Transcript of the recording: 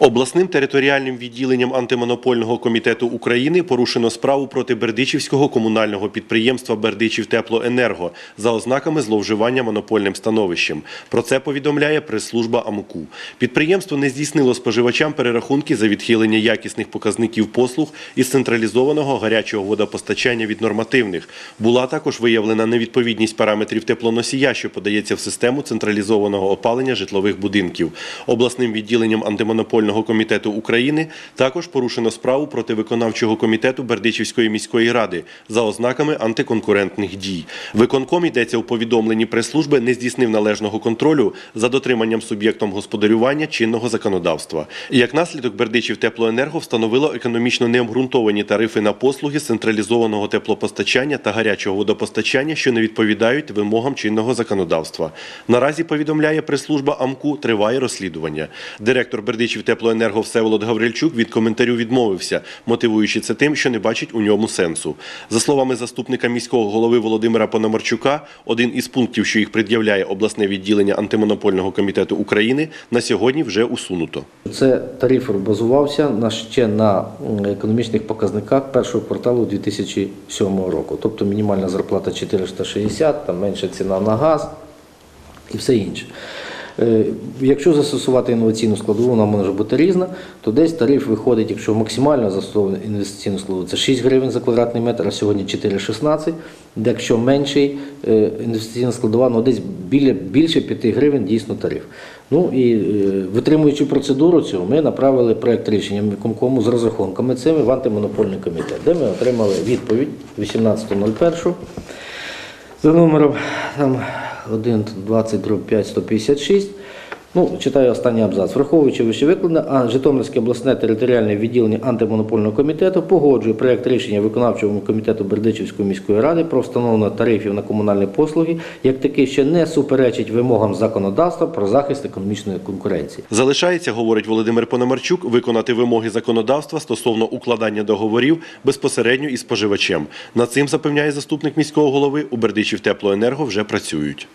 Обласним територіальним відділенням антимонопольного комітету України порушено справу проти Бердичівського комунального підприємства Бердичів Теплоенерго за ознаками зловживання монопольним становищем. Про це повідомляє прес-служба АМКУ. Підприємство не здійснило споживачам перерахунки за відхилення якісних показників послуг із централізованого гарячого водопостачання від нормативних. Була також виявлена невідповідність параметрів теплоносія, що подається в систему централізованого опалення житлових будинків. Обласним відділенням антимонопольного комітету України також порушено справу проти виконавчого комітету Бердичівської міської ради за ознаками антиконкурентних дій. Виконком йдеться у повідомленні прес-служби не здійснив належного контролю за дотриманням суб'єктом господарювання чинного законодавства. Як наслідок Бердичів Теплоенерго встановило економічно необґрунтовані тарифи на послуги з централізованого теплопостачання та гарячого водопостачання, що не відповідають вимогам чинного законодавства. Наразі повідомляє прес-служба АМКУ, триває розслідування. Директор Бердичів Теплоенерго Всеволод Гаврильчук від коментарю відмовився, мотивуючи це тим, що не бачить у ньому сенсу. За словами заступника міського голови Володимира Пономарчука, один із пунктів, що їх пред'являє обласне відділення антимонопольного комітету України, на сьогодні вже усунуто. Це тариф базувався на ще на економічних показниках першого кварталу 2007 року. Тобто мінімальна зарплата 460, там менша ціна на газ і все інше. Е, Якщо застосувати інноваційну складову, вона може бути різна, то десь тариф виходить, якщо максимально застосовувати інвестиційну складову, це 6 гривень за квадратний метр, а сьогодні 4,16. Якщо менший е, інвестиційна складова, ну десь біля, більше 5 гривень дійсно тариф. Ну і е, витримуючи процедуру цю, ми направили проект рішення виконкому з розрахунками цими в антимонопольний комітет, де ми отримали відповідь 18.01 за номером там 1, 20, 5, 156. Ну, читаю останній абзац. Враховуючи вище а Житомирське обласне територіальне відділення антимонопольного комітету погоджує проект рішення виконавчого комітету Бердичівської міської ради про встановлення тарифів на комунальні послуги, як такий, що не суперечить вимогам законодавства про захист економічної конкуренції. Залишається, говорить Володимир Пономарчук, виконати вимоги законодавства стосовно укладання договорів безпосередньо із споживачем. Над цим запевняє заступник міського голови. У Бердичів Теплоенерго вже працюють.